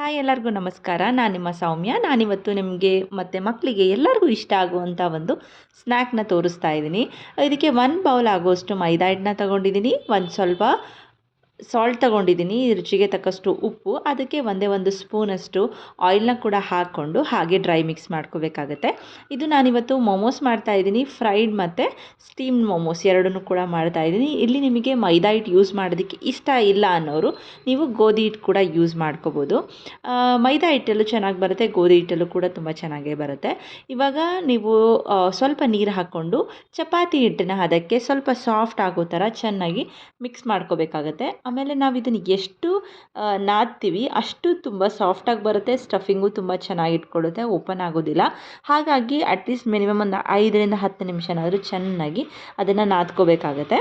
Hi ಎಲ್ಲರಿಗೂ ನಮಸ್ಕಾರ. ನಾನು ನಿಮ್ಮ ಸೌಮ್ಯ. ನಾನಿವತ್ತು ನಿಮಗೆ ಮತ್ತು ಮಕ್ಕಳಿಗೆ ಎಲ್ಲರಿಗೂ ಇಷ್ಟ ಆಗುವಂಥ ಒಂದು ಸ್ನ್ಯಾಕ್ನ ತೋರಿಸ್ತಾ ಇದ್ದೀನಿ. ಇದಕ್ಕೆ ಒನ್ ಬೌಲ್ ಆಗೋಷ್ಟು ಮೈದಾ ಹಿಟ್ಟನ್ನ ತಗೊಂಡಿದ್ದೀನಿ. ಒಂದು ಸ್ವಲ್ಪ ಸಾಲ್ಟ್ ತಗೊಂಡಿದ್ದೀನಿ ರುಚಿಗೆ ತಕ್ಕಷ್ಟು ಉಪ್ಪು. ಅದಕ್ಕೆ ಒಂದೇ ಒಂದು ಸ್ಪೂನಷ್ಟು ಆಯಿಲ್ನ ಕೂಡ ಹಾಕ್ಕೊಂಡು ಹಾಗೆ ಡ್ರೈ ಮಿಕ್ಸ್ ಮಾಡ್ಕೋಬೇಕಾಗತ್ತೆ. ಇದು ನಾನಿವತ್ತು ಮೊಮೋಸ್ ಮಾಡ್ತಾ ಇದ್ದೀನಿ ಫ್ರೈಡ್ ಮತ್ತು ಸ್ಟೀಮ್ ಮೊಮೋಸ್ ಎರಡನ್ನೂ ಕೂಡ ಮಾಡ್ತಾ ಇದ್ದೀನಿ. ಇಲ್ಲಿ ನಿಮಗೆ ಮೈದಾ ಹಿಟ್ಟು ಯೂಸ್ ಮಾಡೋದಕ್ಕೆ ಇಷ್ಟ ಇಲ್ಲ ಅನ್ನೋರು ನೀವು ಗೋಧಿ ಹಿಟ್ಟು ಕೂಡ ಯೂಸ್ ಮಾಡ್ಕೋಬೋದು. ಮೈದಾ ಹಿಟ್ಟಲ್ಲೂ ಚೆನ್ನಾಗಿ ಬರುತ್ತೆ, ಗೋಧಿ ಹಿಟ್ಟಲ್ಲೂ ಕೂಡ ತುಂಬ ಚೆನ್ನಾಗೇ ಬರುತ್ತೆ. ಇವಾಗ ನೀವು ಸ್ವಲ್ಪ ನೀರು ಹಾಕ್ಕೊಂಡು ಚಪಾತಿ ಹಿಟ್ಟನ್ನ ಅದಕ್ಕೆ ಸ್ವಲ್ಪ ಸಾಫ್ಟ್ ಆಗೋ ಥರ ಚೆನ್ನಾಗಿ ಮಿಕ್ಸ್ ಮಾಡ್ಕೋಬೇಕಾಗತ್ತೆ. ಆಮೇಲೆ ನಾವು ಇದನ್ನು ಎಷ್ಟು ನಾದ್ತೀವಿ ಅಷ್ಟು ತುಂಬ ಸಾಫ್ಟಾಗಿ ಬರುತ್ತೆ ಸ್ಟಫಿಂಗು ತುಂಬ ಚೆನ್ನಾಗಿ ಇಟ್ಕೊಳ್ಳುತ್ತೆ ಓಪನ್ ಆಗೋದಿಲ್ಲ. ಹಾಗಾಗಿ ಅಟ್ಲೀಸ್ಟ್ ಮಿನಿಮಮ್ ಒಂದು ಐದರಿಂದ ಹತ್ತು ನಿಮಿಷನಾದರೂ ಚೆನ್ನಾಗಿ ಅದನ್ನು ನಾದ್ಕೋಬೇಕಾಗತ್ತೆ.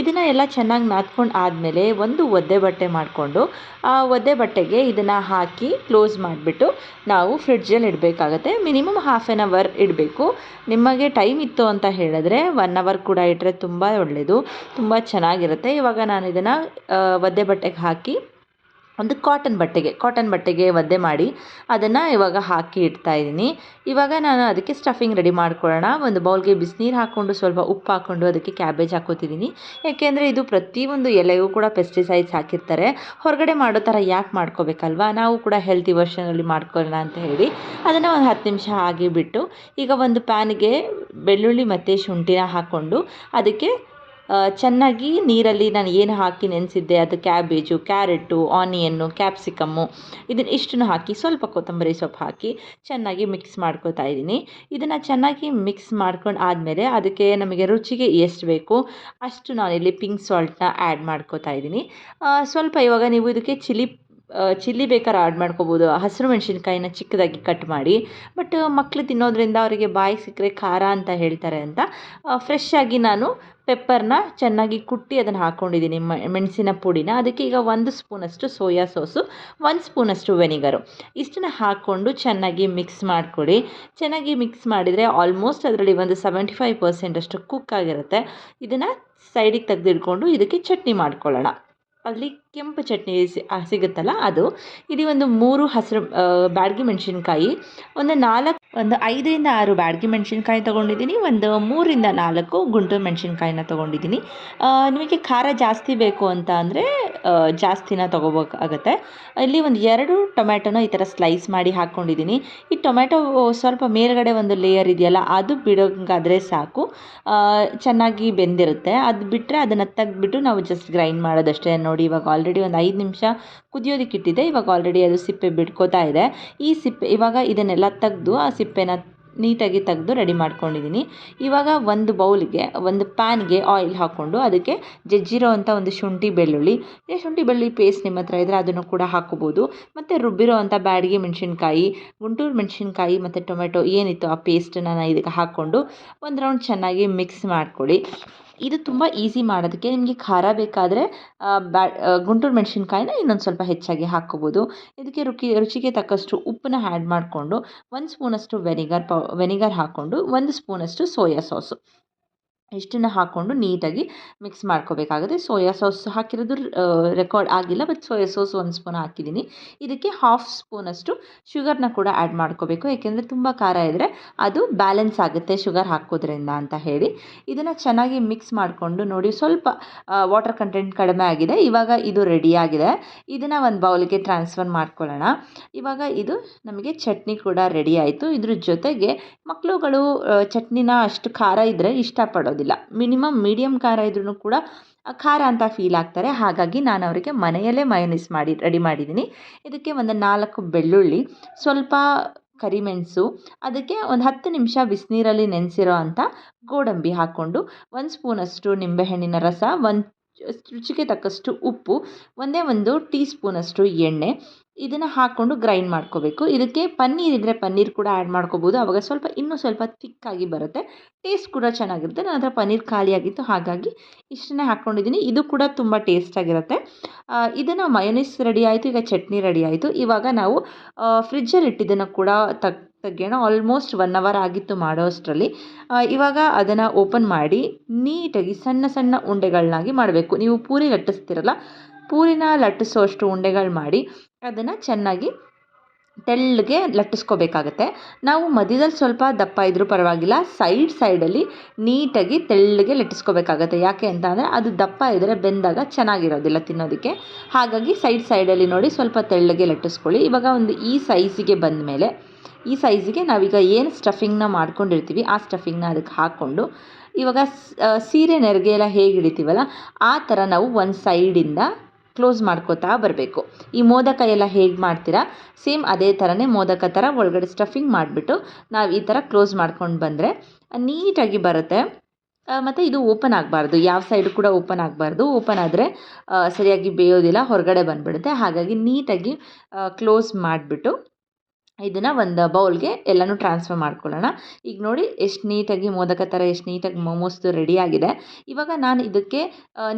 ಇದನ್ನು ಎಲ್ಲ ಚೆನ್ನಾಗಿ ನಾದ್ಕೊಂಡು ಆದಮೇಲೆ ಒಂದು ಒದ್ದೆ ಬಟ್ಟೆ ಮಾಡಿಕೊಂಡು, ಆ ಒದ್ದೆ ಬಟ್ಟೆಗೆ ಇದನ್ನು ಹಾಕಿ ಕ್ಲೋಸ್ ಮಾಡಿಬಿಟ್ಟು ನಾವು ಫ್ರಿಡ್ಜಲ್ಲಿ ಇಡಬೇಕಾಗತ್ತೆ. ಮಿನಿಮಮ್ ಹಾಫ್ ಆ್ಯನ್ ಅವರ್ ಇಡಬೇಕು. ನಿಮಗೆ ಟೈಮ್ ಇತ್ತು ಅಂತ ಹೇಳಿದ್ರೆ ಒನ್ ಅವರ್ ಕೂಡ ಇಟ್ಟರೆ ತುಂಬ ಒಳ್ಳೆಯದು ತುಂಬ ಚೆನ್ನಾಗಿರುತ್ತೆ. ಇವಾಗ ನಾನು ಇದನ್ನು ಒದ್ದೆ ಬಟ್ಟೆಗೆ ಹಾಕಿ, ಒಂದು ಕಾಟನ್ ಬಟ್ಟೆಗೆ ಕಾಟನ್ ಬಟ್ಟೆಗೆ ಒದ್ದೆ ಮಾಡಿ, ಅದನ್ನು ಇವಾಗ ಹಾಕಿ ಇಡ್ತಾ ಇದ್ದೀನಿ. ಇವಾಗ ನಾನು ಅದಕ್ಕೆ ಸ್ಟಫಿಂಗ್ ರೆಡಿ ಮಾಡ್ಕೊಳ್ಳೋಣ. ಒಂದು ಬೌಲ್ಗೆ ಬಿಸಿನೀರು ಹಾಕ್ಕೊಂಡು, ಸ್ವಲ್ಪ ಉಪ್ಪು ಹಾಕ್ಕೊಂಡು ಅದಕ್ಕೆ ಕ್ಯಾಬೇಜ್ ಹಾಕೋತಿದ್ದೀನಿ. ಏಕೆಂದರೆ ಇದು ಪ್ರತಿಯೊಂದು ಎಲೆಗೂ ಕೂಡ ಪೆಸ್ಟಿಸೈಡ್ಸ್ ಹಾಕಿರ್ತಾರೆ. ಹೊರಗಡೆ ಮಾಡೋ ಥರ ಯಾಕೆ ಮಾಡ್ಕೋಬೇಕಲ್ವಾ? ನಾವು ಕೂಡ ಹೆಲ್ತಿ ವರ್ಷನಲ್ಲಿ ಮಾಡ್ಕೊಳ್ಳೋಣ ಅಂತ ಹೇಳಿ. ಅದನ್ನು ಒಂದು ಹತ್ತು ನಿಮಿಷ ಹಾಗೆ ಬಿಟ್ಟು, ಈಗ ಒಂದು ಪ್ಯಾನ್ಗೆ ಬೆಳ್ಳುಳ್ಳಿ ಮತ್ತು ಶುಂಠಿನ ಹಾಕ್ಕೊಂಡು, ಅದಕ್ಕೆ ಚೆನ್ನಾಗಿ ನೀರಲ್ಲಿ ನಾನು ಏನು ಹಾಕಿ ನೆನೆಸಿದ್ದೆ? ಅದು ಕ್ಯಾಬೇಜು, ಕ್ಯಾರೆಟು, ಆನಿಯನ್ನು, ಕ್ಯಾಪ್ಸಿಕಮ್ಮು, ಇದನ್ನು ಇಷ್ಟನ್ನು ಹಾಕಿ ಸ್ವಲ್ಪ ಕೊತ್ತಂಬರಿ ಸೊಪ್ಪು ಹಾಕಿ ಚೆನ್ನಾಗಿ ಮಿಕ್ಸ್ ಮಾಡ್ಕೋತಾ ಇದ್ದೀನಿ. ಇದನ್ನು ಚೆನ್ನಾಗಿ ಮಿಕ್ಸ್ ಮಾಡ್ಕೊಂಡು ಆದಮೇಲೆ ಅದಕ್ಕೆ ನಮಗೆ ರುಚಿಗೆ ಎಷ್ಟು ಬೇಕು ಅಷ್ಟು ನಾನಿಲ್ಲಿ ಪಿಂಕ್ ಸಾಲ್ಟ್ನ ಆ್ಯಡ್ ಮಾಡ್ಕೋತಾ ಇದ್ದೀನಿ. ಸ್ವಲ್ಪ ಇವಾಗ ನೀವು ಇದಕ್ಕೆ ಚಿಲ್ಲಿ ಚಿಲ್ಲಿ ಬೇಕಾದ್ರೆ ಆ್ಯಡ್ ಮಾಡ್ಕೋಬೋದು. ಹಸಿರು ಮೆಣಸಿನ್ಕಾಯಿನ ಚಿಕ್ಕದಾಗಿ ಕಟ್ ಮಾಡಿ. ಬಟ್ ಮಕ್ಕಳು ತಿನ್ನೋದ್ರಿಂದ ಅವರಿಗೆ ಬಾಯಿ ಸಿಕ್ಕರೆ ಖಾರ ಅಂತ ಹೇಳ್ತಾರೆ ಅಂತ. ಫ್ರೆಶ್ ಆಗಿ ನಾನು ಪೆಪ್ಪರ್ನ ಚೆನ್ನಾಗಿ ಕುಟ್ಟಿ ಅದನ್ನು ಹಾಕ್ಕೊಂಡಿದ್ದೀನಿ ಮೆಣಸಿನ ಪುಡಿನ. ಅದಕ್ಕೆ ಈಗ ಒಂದು ಸ್ಪೂನಷ್ಟು ಸೋಯಾ ಸಾಸು, ಒಂದು ಸ್ಪೂನಷ್ಟು ವೆನಿಗರು. ಇಷ್ಟನ್ನ ಹಾಕ್ಕೊಂಡು ಚೆನ್ನಾಗಿ ಮಿಕ್ಸ್ ಮಾಡಿಕೊಡಿ. ಚೆನ್ನಾಗಿ ಮಿಕ್ಸ್ ಮಾಡಿದರೆ ಆಲ್ಮೋಸ್ಟ್ ಅದರಲ್ಲಿ ಒಂದು ಸೆವೆಂಟಿ ಫೈವ್ ಪರ್ಸೆಂಟಷ್ಟು ಕುಕ್ ಆಗಿರುತ್ತೆ. ಇದನ್ನು ಸೈಡಿಗೆ ತೆಗೆದಿಟ್ಕೊಂಡು ಇದಕ್ಕೆ ಚಟ್ನಿ ಮಾಡ್ಕೊಳ್ಳೋಣ. ಅಲ್ಲಿ ಕೆಂಪು ಚಟ್ನಿ ಸಿಗುತ್ತಲ್ಲ ಅದು. ಇಲ್ಲಿ ಒಂದು ಮೂರು ಹಸಿರು ಬ್ಯಾಡಗಿ ಮೆಣಸಿನ್ಕಾಯಿ, ಒಂದು ನಾಲ್ಕು ಒಂದು ಐದರಿಂದ ಆರು ಬ್ಯಾಡಗಿ ಮೆಣಸಿನ್ಕಾಯಿ ತೊಗೊಂಡಿದ್ದೀನಿ, ಒಂದು ಮೂರಿಂದ ನಾಲ್ಕು ಗುಂಟೂರು ಮೆಣಸಿನ್ಕಾಯಿನ ತೊಗೊಂಡಿದ್ದೀನಿ. ನಿಮಗೆ ಖಾರ ಜಾಸ್ತಿ ಬೇಕು ಅಂತ ಅಂದರೆ ಜಾಸ್ತಿನ ತೊಗೋಬೇಕಾಗತ್ತೆ. ಇಲ್ಲಿ ಒಂದು ಎರಡು ಟೊಮ್ಯಾಟೊನ ಈ ಥರ ಸ್ಲೈಸ್ ಮಾಡಿ ಹಾಕ್ಕೊಂಡಿದ್ದೀನಿ ಈ ಟೊಮ್ಯಾಟೊ ಸ್ವಲ್ಪ ಮೇಲ್ಗಡೆ ಒಂದು ಲೇಯರ್ ಇದೆಯಲ್ಲ, ಅದು ಬಿಡೋಂಗಾದರೆ ಸಾಕು. ಚೆನ್ನಾಗಿ ಬೆಂದಿರುತ್ತೆ. ಅದು ಬಿಟ್ಟರೆ ಅದನ್ನು ತೆಗೆದ್ಬಿಟ್ಟು ನಾವು ಜಸ್ಟ್ ಗ್ರೈಂಡ್ ಮಾಡೋದಷ್ಟೇ. ನೋಡಿ, ಇವಾಗ ಆಲ್ರೆಡಿ ಒಂದು ಐದು ನಿಮಿಷ ಕುದಿಯೋದಕ್ಕೆ ಇಟ್ಟಿದ್ದೆ ಇವಾಗ ಆಲ್ರೆಡಿ ಅದು ಸಿಪ್ಪೆ ಬಿಡ್ಕೋತಾ ಇದೆ. ಈ ಸಿಪ್ಪೆ, ಇವಾಗ ಇದನ್ನೆಲ್ಲ ತೆಗೆದು ಆ ಸಿಪ್ಪೆನ ನೀಟಾಗಿ ತೆಗೆದು ರೆಡಿ ಮಾಡ್ಕೊಂಡಿದ್ದೀನಿ. ಇವಾಗ ಒಂದು ಬೌಲ್ಗೆ, ಒಂದು ಪ್ಯಾನ್ಗೆ ಆಯಿಲ್ ಹಾಕ್ಕೊಂಡು ಅದಕ್ಕೆ ಜಜ್ಜಿರೋ ಅಂಥ ಒಂದು ಶುಂಠಿ ಬೆಳ್ಳುಳ್ಳಿ. ಈ ಶುಂಠಿ ಬೆಳ್ಳುಳ್ಳಿ ಪೇಸ್ಟ್ ನಿಮ್ಮ ಹತ್ರ ಇದ್ದರೆ ಅದನ್ನು ಕೂಡ ಹಾಕೋಬೋದು ಮತ್ತು ರುಬ್ಬಿರೋ ಅಂಥ ಬ್ಯಾಡಗಿ ಮೆಣಸಿನ್ಕಾಯಿ, ಗುಂಟೂರು ಮೆಣಸಿನ್ಕಾಯಿ ಮತ್ತು ಟೊಮೆಟೊ ಏನಿತ್ತು ಆ ಪೇಸ್ಟನ್ನು ನಾನು ಇದಕ್ಕೆ ಹಾಕ್ಕೊಂಡು ಒಂದು ರೌಂಡ್ ಚೆನ್ನಾಗಿ ಮಿಕ್ಸ್ ಮಾಡ್ಕೊಳ್ಳಿ. ಇದು ತುಂಬ ಈಸಿ ಮಾಡೋದಕ್ಕೆ ನಿಮಗೆ ಖಾರ ಬೇಕಾದರೆ ಬ್ಯಾ ಗುಂಟೂರು ಮೆಣಸಿನ್ಕಾಯಿನ ಇನ್ನೊಂದು ಸ್ವಲ್ಪ ಹೆಚ್ಚಾಗಿ ಹಾಕ್ಕೋಬೋದು. ಇದಕ್ಕೆ ರುಚಿ ರುಚಿಗೆ ತಕ್ಕಷ್ಟು ಉಪ್ಪನ್ನ ಆ್ಯಡ್ ಮಾಡಿಕೊಂಡು, ಒಂದು ಸ್ಪೂನಷ್ಟು ವೆನಿಗರ್ ಪೌ ವೆನಿಗರ್ ಹಾಕ್ಕೊಂಡು, ಒಂದು ಸ್ಪೂನಷ್ಟು ಸೋಯಾ ಸಾಸು ಇಷ್ಟನ್ನು ಹಾಕ್ಕೊಂಡು ನೀಟಾಗಿ ಮಿಕ್ಸ್ ಮಾಡ್ಕೋಬೇಕಾಗುತ್ತೆ. ಸೋಯಾ ಸಾಸ್ ಹಾಕಿರೋದು ರೆಕಾರ್ಡ್ ಆಗಿಲ್ಲ ಬಟ್ ಸೋಯಾ ಸಾಸ್ ಒಂದು ಸ್ಪೂನ್ ಹಾಕಿದ್ದೀನಿ. ಇದಕ್ಕೆ ಹಾಫ್ ಸ್ಪೂನಷ್ಟು ಶುಗರ್ನ ಕೂಡ ಆ್ಯಡ್ ಮಾಡ್ಕೋಬೇಕು. ಏಕೆಂದರೆ ತುಂಬ ಖಾರ ಇದ್ದರೆ ಅದು ಬ್ಯಾಲೆನ್ಸ್ ಆಗುತ್ತೆ ಶುಗರ್ ಹಾಕೋದ್ರಿಂದ ಅಂತ ಹೇಳಿ. ಇದನ್ನು ಚೆನ್ನಾಗಿ ಮಿಕ್ಸ್ ಮಾಡಿಕೊಂಡು ನೋಡಿ, ಸ್ವಲ್ಪ ವಾಟರ್ ಕಂಟೆಂಟ್ ಕಡಿಮೆ ಆಗಿದೆ. ಇವಾಗ ಇದು ರೆಡಿಯಾಗಿದೆ ಇದನ್ನು ಒಂದು ಬೌಲ್ಗೆ ಟ್ರಾನ್ಸ್ಫರ್ ಮಾಡ್ಕೊಳ್ಳೋಣ. ಇವಾಗ ಇದು ನಮಗೆ ಚಟ್ನಿ ಕೂಡ ರೆಡಿ ಆಯಿತು. ಇದ್ರ ಜೊತೆಗೆ ಮಕ್ಕಳುಗಳು ಚಟ್ನಿನ ಅಷ್ಟು ಖಾರ ಇದ್ದರೆ ಇಷ್ಟಪಡೋದಿಲ್ಲ ಮಿನಿಮಮ್ ಮೀಡಿಯಮ್ ಖಾರ ಇದ್ರೂ ಕೂಡ ಖಾರ ಅಂತ ಫೀಲ್ ಆಗ್ತಾರೆ. ಹಾಗಾಗಿ ನಾನು ಅವರಿಗೆ ಮನೆಯಲ್ಲೇ ಮಯನೀಸ್ ಮಾಡಿ ರೆಡಿ ಮಾಡಿದ್ದೀನಿ. ಇದಕ್ಕೆ ಒಂದು ನಾಲ್ಕು ಬೆಳ್ಳುಳ್ಳಿ, ಸ್ವಲ್ಪ ಕರಿಮೆಣಸು ಅದಕ್ಕೆ ಒಂದು ಹತ್ತು ನಿಮಿಷ ಬಿಸಿನೀರಲ್ಲಿ ನೆನೆಸಿರೋ ಅಂಥ ಗೋಡಂಬಿ ಹಾಕ್ಕೊಂಡು, ಒಂದು ಸ್ಪೂನಷ್ಟು ನಿಂಬೆಹಣ್ಣಿನ ರಸ, ಒಂದು ರುಚಿಗೆ ತಕ್ಕಷ್ಟು ಉಪ್ಪು, ಒಂದೇ ಒಂದು ಟೀ ಸ್ಪೂನಷ್ಟು ಎಣ್ಣೆ, ಇದನ್ನು ಹಾಕ್ಕೊಂಡು ಗ್ರೈಂಡ್ ಮಾಡ್ಕೋಬೇಕು. ಇದಕ್ಕೆ ಪನ್ನೀರ್ ಇದ್ದರೆ ಪನ್ನೀರ್ ಕೂಡ ಆ್ಯಡ್ ಮಾಡ್ಕೋಬೋದು. ಆವಾಗ ಸ್ವಲ್ಪ, ಇನ್ನೂ ಸ್ವಲ್ಪ ತಿಕ್ಕಾಗಿ ಬರುತ್ತೆ. ಟೇಸ್ಟ್ ಕೂಡ ಚೆನ್ನಾಗಿರುತ್ತೆ. ನನ್ನ ಹತ್ರ ಪನ್ನೀರ್ ಖಾಲಿಯಾಗಿತ್ತು ಹಾಗಾಗಿ ಇಷ್ಟನ್ನೇ ಹಾಕ್ಕೊಂಡಿದ್ದೀನಿ. ಇದು ಕೂಡ ತುಂಬ ಟೇಸ್ಟಾಗಿರುತ್ತೆ ಇದನ್ನು ಮಯೋನೈಸ್ ರೆಡಿ ಆಯಿತು, ಈಗ ಚಟ್ನಿ ರೆಡಿ ಆಯಿತು. ಇವಾಗ ನಾವು ಫ್ರಿಜ್ಜಲ್ಲಿ ಇಟ್ಟಿದ್ದನ್ನು ಕೂಡ ತಗ್ ತೆಗೆಯೋಣ ಆಲ್ಮೋಸ್ಟ್ ಒನ್ ಅವರ್ ಆಗಿತ್ತು ಮಾಡೋ ಅಷ್ಟರಲ್ಲಿ ಇವಾಗ ಅದನ್ನು ಓಪನ್ ಮಾಡಿ ನೀಟಾಗಿ ಸಣ್ಣ ಸಣ್ಣ ಉಂಡೆಗಳನ್ನಾಗಿ ಮಾಡಬೇಕು. ನೀವು ಪೂರಿ ಲಟ್ಟಿಸ್ತಿರಲ್ಲ, ಪೂರಿನ ಲಟ್ಟಿಸೋ ಅಷ್ಟು ಉಂಡೆಗಳು ಮಾಡಿ ಅದನ್ನು ಚೆನ್ನಾಗಿ ತೆಳ್ಳಗೆ ಲಟ್ಟಿಸ್ಕೋಬೇಕಾಗತ್ತೆ. ನಾವು ಮಧ್ಯದಲ್ಲಿ ಸ್ವಲ್ಪ ದಪ್ಪ ಇದ್ದರೂ ಪರವಾಗಿಲ್ಲ ಸೈಡ್ ಸೈಡಲ್ಲಿ ನೀಟಾಗಿ ತೆಳ್ಳಗೆ ಲಟ್ಟಿಸ್ಕೋಬೇಕಾಗತ್ತೆ. ಯಾಕೆ ಅಂತ ಅಂದರೆ ಅದು ದಪ್ಪ ಇದ್ದರೆ ಬೆಂದಾಗ ಚೆನ್ನಾಗಿರೋದಿಲ್ಲ ತಿನ್ನೋದಕ್ಕೆ. ಹಾಗಾಗಿ ಸೈಡ್ ಸೈಡಲ್ಲಿ ನೋಡಿ ಸ್ವಲ್ಪ ತೆಳ್ಳಗೆ ಲಟ್ಟಿಸ್ಕೊಳ್ಳಿ. ಇವಾಗ ಒಂದು ಈ ಸೈಜಿಗೆ ಬಂದ ಮೇಲೆ ಈ ಸೈಜಿಗೆ ನಾವೀಗ ಏನು ಸ್ಟಫಿಂಗ್ನ ಮಾಡ್ಕೊಂಡಿರ್ತೀವಿ, ಆ ಸ್ಟಫಿಂಗ್ನ ಅದಕ್ಕೆ ಹಾಕ್ಕೊಂಡು, ಇವಾಗ ಸೀರೆ ನೆರಿಗೆ ಎಲ್ಲ ಹೇಗೆ ಹಿಡಿತೀವಲ್ಲ, ಆ ಥರ ನಾವು ಒಂದು ಸೈಡಿಂದ ಕ್ಲೋಸ್ ಮಾಡ್ಕೋತಾ ಬರಬೇಕು. ಈ ಮೋದಕ ಎಲ್ಲ ಹೇಗೆ ಮಾಡ್ತೀರಾ, ಸೇಮ್ ಅದೇ ಥರನೇ ಮೋದಕ ಥರ ಒಳಗಡೆ ಸ್ಟಫಿಂಗ್ ಮಾಡಿಬಿಟ್ಟು ನಾವು ಈ ಥರ ಕ್ಲೋಸ್ ಮಾಡ್ಕೊಂಡು ಬಂದರೆ ನೀಟಾಗಿ ಬರುತ್ತೆ. ಮತ್ತು ಇದು ಓಪನ್ ಆಗಬಾರ್ದು, ಯಾವ ಸೈಡು ಕೂಡ ಓಪನ್ ಆಗಬಾರ್ದು. ಓಪನ್ ಆದರೆ ಸರಿಯಾಗಿ ಬೇಯೋದಿಲ್ಲ, ಹೊರಗಡೆ ಬಂದುಬಿಡುತ್ತೆ. ಹಾಗಾಗಿ ನೀಟಾಗಿ ಕ್ಲೋಸ್ ಮಾಡಿಬಿಟ್ಟು ಇದನ್ನು ಒಂದು ಬೌಲ್ಗೆ ಎಲ್ಲನೂ ಟ್ರಾನ್ಸ್ಫರ್ ಮಾಡ್ಕೊಳ್ಳೋಣ. ಈಗ ನೋಡಿ ಎಷ್ಟು ನೀಟಾಗಿ ಮೋದಕ ಥರ ಎಷ್ಟು ನೀಟಾಗಿ ಮೋಮೋಸ್ದು ರೆಡಿಯಾಗಿದೆ ಇವಾಗ ನಾನು ಇದಕ್ಕೆ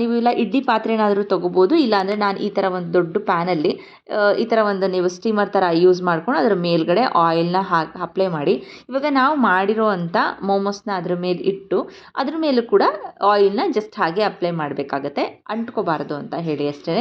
ನೀವು ಇಲ್ಲ ಇಡ್ಲಿ ಪಾತ್ರೆನಾದರೂ ತೊಗೋಬೋದು ಇಲ್ಲಾಂದರೆ ನಾನು ಈ ಥರ ಒಂದು ದೊಡ್ಡ ಪ್ಯಾನಲ್ಲಿ ಈ ಥರ ಒಂದು ನೀವು ಸ್ಟೀಮರ್ ಥರ ಯೂಸ್ ಮಾಡ್ಕೊಂಡು ಅದರ ಮೇಲ್ಗಡೆ ಆಯಿಲ್ನ ಹಾಕಿ ಅಪ್ಲೈ ಮಾಡಿ. ಇವಾಗ ನಾವು ಮಾಡಿರೋ ಅಂಥ ಮೋಮೋಸ್ನ ಅದ್ರ ಮೇಲೆ ಇಟ್ಟು ಅದ್ರ ಮೇಲೂ ಕೂಡ ಆಯಿಲ್ನ ಜಸ್ಟ್ ಹಾಗೆ ಅಪ್ಲೈ ಮಾಡಬೇಕಾಗತ್ತೆ. ಅಂಟ್ಕೋಬಾರ್ದು ಅಂತ ಹೇಳಿ ಅಷ್ಟೇ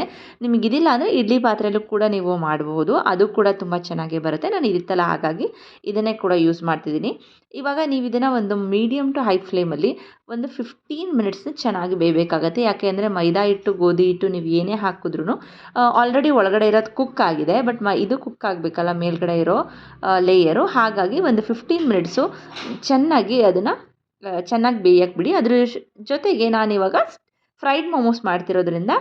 ನಿಮಗಿದಿಲ್ಲ ಅಂದರೆ ಇಡ್ಲಿ ಪಾತ್ರೆಯಲ್ಲೂ ಕೂಡ ನೀವು ಮಾಡಬಹುದು ಅದು ಕೂಡ ತುಂಬ ಚೆನ್ನಾಗಿ ಬರುತ್ತೆ. ನಾನು ಇರುತ್ತಲ್ಲ, ಹಾಗಾಗಿ ಇದನ್ನೇ ಕೂಡ ಯೂಸ್ ಮಾಡ್ತಿದ್ದೀನಿ. ಇವಾಗ ನೀವು ಇದನ್ನು ಒಂದು ಮೀಡಿಯಮ್ ಟು ಹೈ ಫ್ಲೇಮಲ್ಲಿ ಒಂದು ಫಿಫ್ಟೀನ್ ಮಿನಿಟ್ಸ್ ಚೆನ್ನಾಗಿ ಬೇಯಬೇಕಾಗತ್ತೆ. ಯಾಕೆ ಅಂದರೆ ಮೈದಾ ಹಿಟ್ಟು, ಗೋಧಿ ಹಿಟ್ಟು ನೀವು ಏನೇ ಹಾಕಿದ್ರೂ ಆಲ್ರೆಡಿ ಒಳಗಡೆ ಇರೋದು ಕುಕ್ ಆಗಿದೆ ಬಟ್ ಮ, ಇದು ಕುಕ್ ಆಗಬೇಕಲ್ಲ ಮೇಲ್ಗಡೆ ಇರೋ ಲೇಯರು ಹಾಗಾಗಿ ಒಂದು ಫಿಫ್ಟೀನ್ ಮಿನಿಟ್ಸು ಚೆನ್ನಾಗಿ ಅದನ್ನು ಚೆನ್ನಾಗಿ ಬೇಯಕ್ಕೆ ಬಿಡಿ. ಅದ್ರ ಜೊತೆಗೆ ನಾನಿವಾಗ ಫ್ರೈಡ್ ಮೋಮೋಸ್ ಮಾಡ್ತಿರೋದ್ರಿಂದ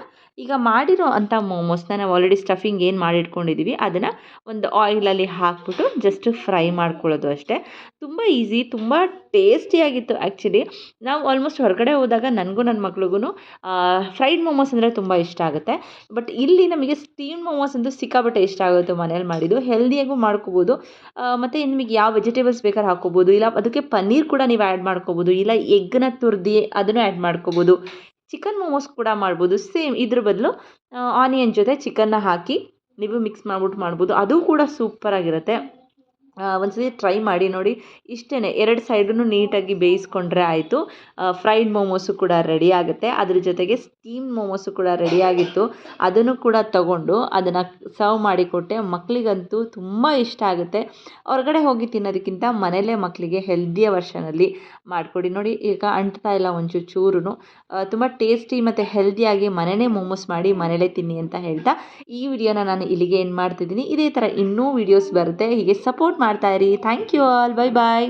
ಈಗ ಮಾಡಿರೋ ಅಂಥ ಮೋಮೋಸ್ನ ನಾವು ಆಲ್ರೆಡಿ ಸ್ಟಫಿಂಗ್ ಏನು ಮಾಡಿಟ್ಕೊಂಡಿದ್ದೀವಿ ಅದನ್ನು ಒಂದು ಆಯಿಲಲ್ಲಿ ಹಾಕ್ಬಿಟ್ಟು ಜಸ್ಟ್ ಫ್ರೈ ಮಾಡ್ಕೊಳ್ಳೋದು ಅಷ್ಟೇ. ತುಂಬ ಈಸಿ ತುಂಬ ಟೇಸ್ಟಿಯಾಗಿತ್ತು ಆ್ಯಕ್ಚುಲಿ ನಾವು ಆಲ್ಮೋಸ್ಟ್ ಹೊರಗಡೆ ಹೋದಾಗ ನನಗೂ ನನ್ನ ಮಕ್ಳಿಗೂ ಫ್ರೈಡ್ ಮೋಮೋಸ್ ಅಂದರೆ ತುಂಬ ಇಷ್ಟ ಆಗುತ್ತೆ. ಬಟ್ ಇಲ್ಲಿ ನಮಗೆ ಸ್ಟೀಮ್ ಮೋಮೋಸ್ ಅಂತೂ ಸಿಕ್ಕಾಬಟ್ಟೆ ಇಷ್ಟ ಆಗುತ್ತೆ ಮನೇಲಿ ಮಾಡಿದ್ದು. ಹೆಲ್ದಿಯಾಗೂ ಮಾಡ್ಕೋಬೋದು. ಮತ್ತು ನಿಮಗೆ ಯಾವ ವೆಜಿಟೇಬಲ್ಸ್ ಬೇಕಾದ್ರೆ ಹಾಕ್ಕೋಬೋದು. ಇಲ್ಲ, ಅದಕ್ಕೆ ಪನ್ನೀರ್ ಕೂಡ ನೀವು ಆ್ಯಡ್ ಮಾಡ್ಕೋಬೋದು. ಇಲ್ಲ ಎಗ್ನ ತುರ್ದು ಅದನ್ನು ಆ್ಯಡ್ ಮಾಡ್ಕೋಬೋದು. ಚಿಕನ್ ಮೋಮೋಸ್ ಕೂಡ ಮಾಡ್ಬೋದು. ಸೇಮ್ ಇದ್ರ ಬದಲು ಆನಿಯನ್ ಜೊತೆ ಚಿಕನ್ನ ಹಾಕಿ, ನೀವು ಮಿಕ್ಸ್ ಮಾಡ್ಬಿಟ್ಟು ಮಾಡ್ಬೋದು. ಅದು ಕೂಡ ಸೂಪರಾಗಿರುತ್ತೆ ಒಂದು ಸತಿ ಟ್ರೈ ಮಾಡಿ ನೋಡಿ. ಇಷ್ಟೇ ಎರಡು ಸೈಡನ್ನು ನೀಟಾಗಿ ಬೇಯಿಸ್ಕೊಂಡ್ರೆ ಆಯಿತು. ಫ್ರೈಡ್ ಮೋಮೋಸು ಕೂಡ ರೆಡಿ ಆಗುತ್ತೆ. ಅದ್ರ ಜೊತೆಗೆ ಸ್ಟೀಮ್ ಮೋಮೋಸು ಕೂಡ ರೆಡಿಯಾಗಿತ್ತು ಅದನ್ನು ಕೂಡ ತಗೊಂಡು ಅದನ್ನು ಸರ್ವ್ ಮಾಡಿ ಕೊಟ್ಟೆ. ಮಕ್ಕಳಿಗಂತೂ ತುಂಬ ಇಷ್ಟ ಆಗುತ್ತೆ. ಹೊರಗಡೆ ಹೋಗಿ ತಿನ್ನೋದಕ್ಕಿಂತ ಮನೆಯಲ್ಲೇ ಮಕ್ಕಳಿಗೆ ಹೆಲ್ದಿಯ ವರ್ಷನಲ್ಲಿ ಮಾಡಿಕೊಡಿ ನೋಡಿ. ಈಗ ಅಂಟ್ತಾ ಇಲ್ಲ ಒಂಚೂರು ಚೂರು ತುಂಬ ಟೇಸ್ಟಿ ಮತ್ತು ಹೆಲ್ದಿಯಾಗಿ ಮನೆಯೇ ಮೋಮೋಸ್ ಮಾಡಿ ಮನೇಲೇ ತಿನ್ನಿ ಅಂತ ಹೇಳ್ತಾ ಈ ವಿಡಿಯೋನ ನಾನು ಇಲ್ಲಿಗೆ ಏನು ಮಾಡ್ತಿದ್ದೀನಿ. ಇದೇ ಥರ ಇನ್ನೂ ವಿಡಿಯೋಸ್ ಬರುತ್ತೆ. ಹೀಗೆ support ಮಾಡ್ತಾಯಿರಿ thank you all bye bye